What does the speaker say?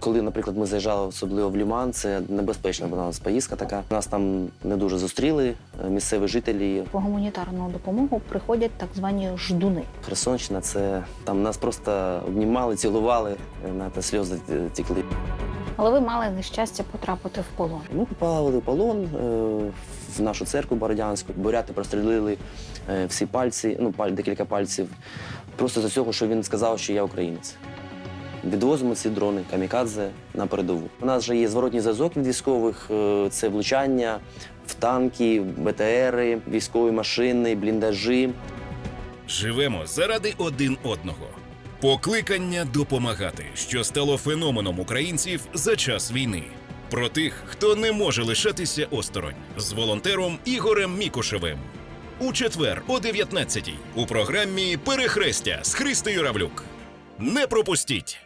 Коли, наприклад, ми заїжджали особливо в Ліман, це небезпечна була нас поїздка така. Нас там не дуже зустріли е, місцеві жителі. По гуманітарну допомогу приходять так звані ждуни. Херсонщина, це там нас просто обнімали, цілували, е, знаєте, сльози е, тікли. Але ви мали нещастя потрапити в полон. Ми попали в полон е, в нашу церкву Бородянську. Буряти прострілили всі пальці, ну декілька пальців. Просто за цього, що він сказав, що я українець. Відвозимо ці дрони камікадзе на передову. У нас вже є зворотній зв'язок від військових. е, Це влучання в танки, БТРи, військові машини, бліндажі. Живемо заради один одного. Покликання допомагати, що стало феноменом українців за час війни. Про тих, хто не може лишатися осторонь з волонтером Ігорем Мікушевим. У четвер о 19-й у програмі Перехрестя з Христею Равлюк. Не пропустіть!